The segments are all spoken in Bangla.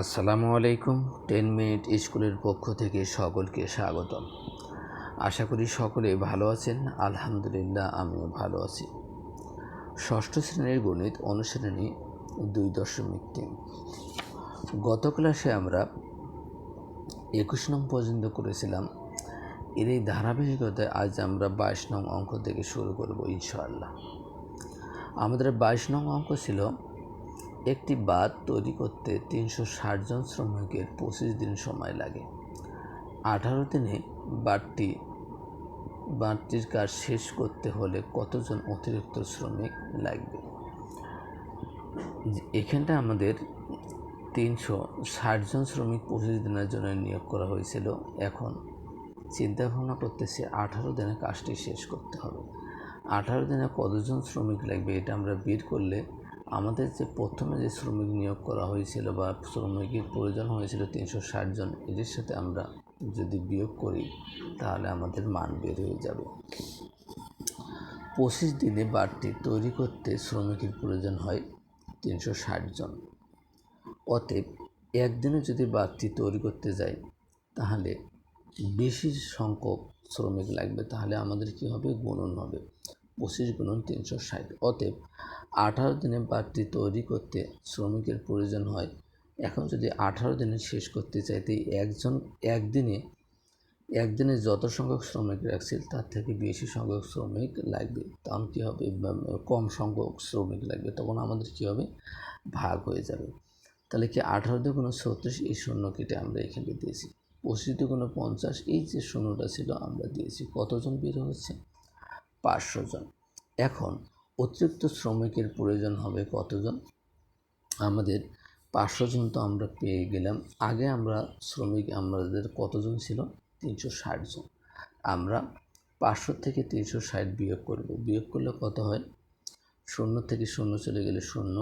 আসসালামু আলাইকুম, টেন মিনিট স্কুলের পক্ষ থেকে সকলকে স্বাগতম। আশা করি সকলে ভালো আছেন, আলহামদুলিল্লাহ আমিও ভালো আছি। ষষ্ঠ শ্রেণির গণিত অনুশ্রেণী দুই দশমিক তিন। গত ক্লাসে আমরা একুশ নং পর্যন্ত করেছিলাম। এর এই ধারাবাহিকতায় আজ আমরা বাইশ নং অঙ্ক থেকে শুরু করব ইনশাআল্লাহ। আমাদের বাইশ নং অঙ্ক ছিল একটি বাঁধ তৈরি করতে তিনশো ষাট জন শ্রমিকের পঁচিশ দিন সময় লাগে। আঠারো দিনে বাঁধটি, বাঁধটির কাজ শেষ করতে হলে কতজন অতিরিক্ত শ্রমিক লাগবে? এখানটা আমাদের তিনশো ষাট জন শ্রমিক পঁচিশ দিনের জন্য নিয়োগ করা হয়েছিল। এখন চিন্তা ভাবনা করতেছি আঠারো দিনে কাজটি শেষ করতে হবে। আঠারো দিনে কতজন শ্রমিক লাগবে এটা আমরা বের করলে আমাদের যে প্রথমে যে শ্রমিক নিয়োগ করা হয়েছিল বা শ্রমিকের প্রয়োজন হয়েছিল তিনশো ষাট জন, এদের সাথে আমরা যদি বিয়োগ করি, তাহলে আমাদের মান বের হয়ে যাবে। পঁচিশ দিনে বাড়তি তৈরি করতে শ্রমিকের প্রয়োজন হয় তিনশো ষাট জন। অতএব একদিনে যদি বাড়তি তৈরি করতে যাই, তাহলে বেশি সংখ্যক শ্রমিক লাগবে, তাহলে আমাদের কি হবে? গুণন হবে। পঁচিশ গুণন তিনশো ষাট। অতএব আঠারো দিনে বাড়তি তৈরি করতে শ্রমিকের প্রয়োজন হয়। এখন যদি আঠারো দিনে শেষ করতে চাইতে একজন একদিনে একদিনে যত সংখ্যক শ্রমিক রাখছিল তার থেকে বেশি সংখ্যক শ্রমিক লাগবে। তখন কী হবে? কম সংখ্যক শ্রমিক লাগবে। তখন আমাদের কী হবে? ভাগ হয়ে যাবে। তাহলে কি আঠারো দুগুণ ছত্রিশ এই শূন্য কেটে আমরা এখানে দিয়েছি। পঁচিশ দুগুণ পঞ্চাশ এই যে শূন্যটা ছিল, আমরা দিয়েছি। কতজন বের হচ্ছে পাঁচশো জন। এখন অতিরিক্ত শ্রমিকের প্রয়োজন হবে কতজন? আমাদের পাঁচশো জন তো আমরা পেয়ে গেলাম। আগে আমরা শ্রমিক আমাদের কতজন ছিল? তিনশো ষাট জন। আমরা পাঁচশো থেকে তিনশো ষাট বিয়োগ করব। বিয়োগ করলে কত হয়? শূন্য থেকে শূন্য চলে গেলে শূন্য।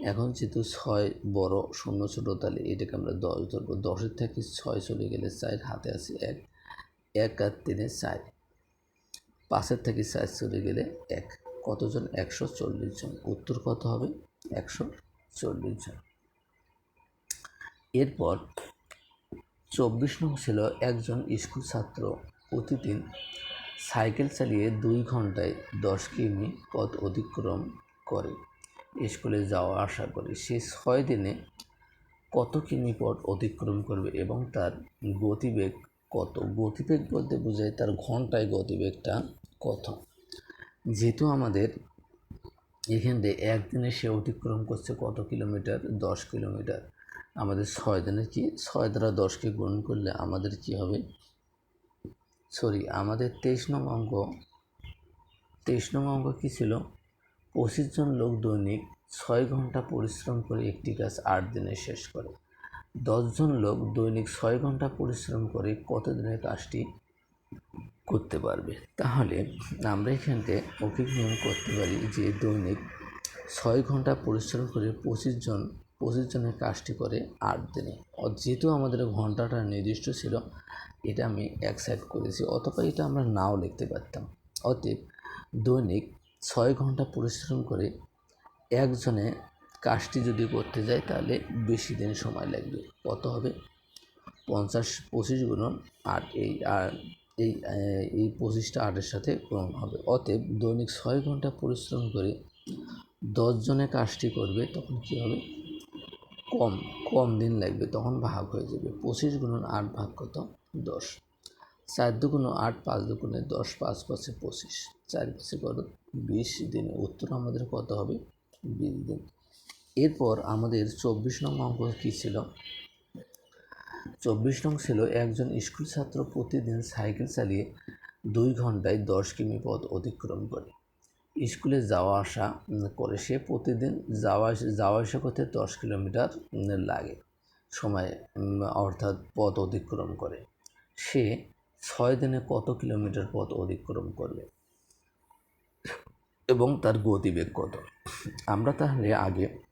এখন যেহেতু ছয় বড়, শূন্য ছোটো, তাহলে এটাকে আমরা দশ ধরবো। দশের থেকে ছয় চলে গেলে চার, হাতে আছে এক। এক আর তিনে চার। পাঁচের থেকে সাইজ চলে গেলে এক। কতজন? একশো চল্লিশ জন। উত্তর কত হবে? একশো চল্লিশ জন। এরপর চব্বিশ নং ছিল একজন স্কুল ছাত্র। প্রতিদিন সাইকেল চালিয়ে দুই ঘন্টায় দশ কিমি পথ অতিক্রম করে। স্কুলে যাওয়া আশা করে। সে ছয় দিনে কত কিমি পথ অতিক্রম করবে এবং তার গতিবেগ কত গতিবেগ বলতে বোঝায় তার ঘন্টায় গতিবেগটা কত। যেহেতু আমাদের এখান থেকে একদিনে সে অতিক্রম করছে কত কিলোমিটার? দশ কিলোমিটার। আমাদের ছয় দিনে কি? ছয় দ্বারা দশকে গুণ করলে আমাদের কি হবে? সরি, আমাদের তেইশ নং অঙ্ক। তেইশ নং অঙ্ক কী ছিল? পঁচিশ জন লোক দৈনিক ছয় ঘণ্টা পরিশ্রম করে একটি কাজ আট দিনে শেষ করে। দশজন লোক দৈনিক ছয় ঘণ্টা পরিশ্রম করে কত দিনের কাজটি করতে পারবে? তাহলে আমরা এখানতে অফিক নিয়ম করতে পারি যে দৈনিক ছয় ঘণ্টা পরিশ্রম করে পঁচিশ জন, পঁচিশ জনের কাজটি করে আট দিনে। যেহেতু আমাদের ঘন্টাটা নির্দিষ্ট ছিল, এটা আমি এক সাইড করেছি, অথবা এটা আমরা নাও লিখতে পারতাম। অতএব দৈনিক ছয় ঘণ্টা পরিশ্রম করে একজনে কাজটি যদি করতে যায় তাহলে বেশি দিন সময় লাগবে। কত হবে? পঞ্চাশ, পঁচিশ গুণন আট, এই আর এই এই পঁচিশটা আটের সাথে পূরণ হবে। অতএব দৈনিক ছয় ঘণ্টা পরিশ্রম করে দশজনে কাজটি করবে, তখন কী হবে? কম কম দিন লাগবে, তখন ভাগ হয়ে যাবে। পঁচিশ গুণন আট ভাগ কত? দশ। চার দুগুণ আট, পাঁচ দুগুণে দশ, পাঁচ পাঁচে পঁচিশ। চার পাঁচে কত বিশ দিনে। উত্তর আমাদের কত হবে? বিশ দিন। এরপর আমাদের চব্বিশ নং অঙ্ক কী ছিল? চব্বিশ নং ছিল একজন স্কুল ছাত্র প্রতিদিন সাইকেল চালিয়ে দুই ঘন্টায় দশ কিমি পথ অতিক্রম করে। স্কুলে যাওয়া আসা করে সে প্রতিদিন যাওয়া যাওয়া আসা করতে দশ কিলোমিটার লাগে। সময়, অর্থাৎ পথ অতিক্রম করে। সে ছয় দিনে কত কিলোমিটার পথ অতিক্রম করবে? এবং তার গতিবেগ কত? আমরা তাহলে আগে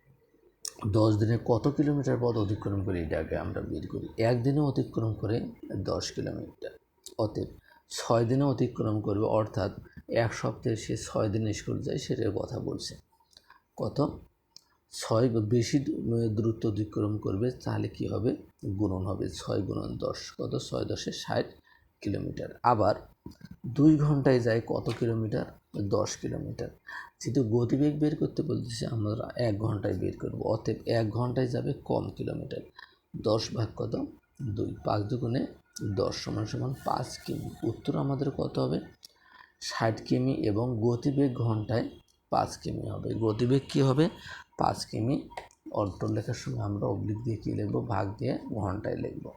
দশ দিনে কত কিলোমিটার পথ অতিক্রম করে এটাকে আমরা বের করি? একদিনে অতিক্রম করে দশ কিলোমিটার। অতএব ছয় দিনে অতিক্রম করবে অর্থাৎ এক সপ্তাহে সে ছয় দিন স্কুল যায় সেটার কথা বলছে। কত? ছয় বেশি দূ- উম, দূরত্ব অতিক্রম করবে তাহলে কি হবে? গুণন হবে ছয় গুণন দশ। কত? ছয় দশে ষাট কিলোমিটার। আবার দুই ঘন্টায় যায় কত কিলোমিটার? দশ কিলোমিটার। যেহেতু গতিবেগ বের করতে বলতেছে আমরা এক ঘন্টায় বের করব, অতএব এক ঘন্টায় যাবে কম কিলোমিটার। দশ ভাগ কত? দুই। পাঁচ দুগুণে দশ সমান সমান পাঁচ কিমি। উত্তর আমাদের কত হবে? ষাট কিমি এবং গতিবেগ ঘন্টায় পাঁচ কিমি হবে। গতিবেগ কী হবে? পাঁচ কিমি। অল্প লেখার সময় আমরা অবলিক দিয়ে কী লিখব? ভাগ দিয়ে ঘন্টায় লিখব।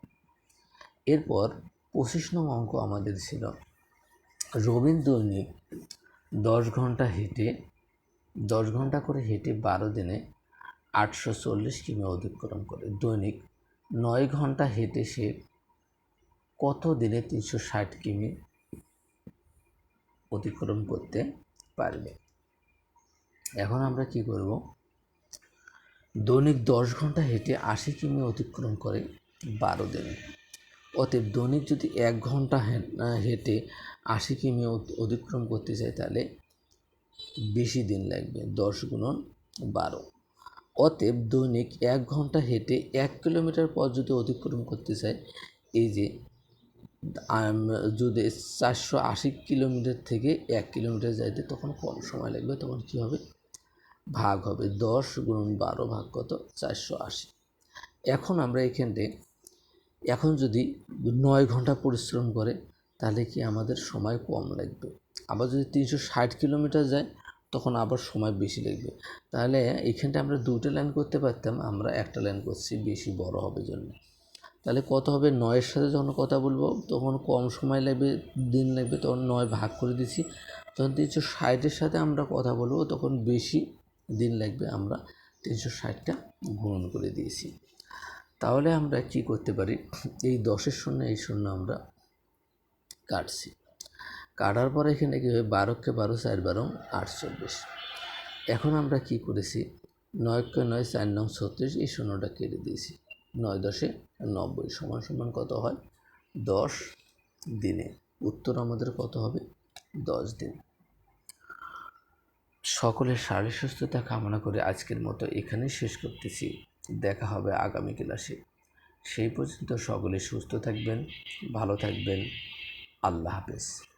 এরপর পঁচিশ নং অঙ্ক আমাদের ছিল। রবীন্দ্র দৈনিক দশ ঘণ্টা হেঁটে দশ ঘণ্টা করে হেঁটে বারো দিনে আটশো চল্লিশ কিমি অতিক্রম করে। দৈনিক নয় ঘণ্টা হেঁটে সে কত দিনে তিনশো ষাট কিমি অতিক্রম করতে পারবে? এখন আমরা কি করব? দৈনিক দশ ঘণ্টা হেঁটে আশি কিমি অতিক্রম করে বারো দিনে। অতএব দৈনিক যদি এক ঘণ্টা হেঁটে আশি কিমি অত- অতিক্রম করতে চাই তাহলে বেশি দিন লাগবে, দশ গুণন বারো। অতএব দৈনিক এক ঘণ্টা হেঁটে এক কিলোমিটার পথ যদি অতিক্রম করতে চাই, এই যে যদি চারশো আশি কিলোমিটার থেকে এক কিলোমিটার যাইতে তখন কম সময় লাগবে, তখন কী হবে? ভাগ হবে, দশ গুণন বারো ভাগ কত? চারশো আশি। এখন আমরা এখানে এখন যদি নয় ঘণ্টা পরিশ্রম করে, তাহলে কি আমাদের সময় কম লাগবে? আবার যদি তিনশো ষাট কিলোমিটার যায়, তখন আবার সময় বেশি লাগবে। তাহলে এইখানটা আমরা দুটো লাইন করতে পারতাম, আমরা একটা লাইন করছি, বেশি বড় হবে জন্য। তাহলে কত হবে? নয়ের সাথে যখন কথা বলব, তখন কম সময় লাগবে, দিন লাগবে, তখন নয় ভাগ করে দিছি তখন তিনশো ষাটের সাথে আমরা কথা বলব, তখন বেশি দিন লাগবে, আমরা তিনশো ষাটটা গুণন করে দিয়েছি। তাহলে আমরা কি করতে পারি? এই দশের শূন্য, এই শূন্য আমরা কাটছি। কাটার পরে এখানে কী হবে বারোকে বারো, চার বারো আটচল্লিশ এখন আমরা কি করেছি? নয়কে নয়, চার নং ছত্রিশ, এই শূন্যটা কেটে দিয়েছি। নয় দশে নব্বই সমান সমান কত হয়? দশ দিনে। উত্তর আমাদের কত হবে? দশ দিন। সকলের শারীর সুস্থতা কামনা করে আজকের মতো এখানেই শেষ করতেছি। দেখা হবে আগামী ক্লাসে। সেই পর্যন্ত সকলে সুস্থ থাকবেন, ভালো থাকবেন। আল্লাহ হাফেজ।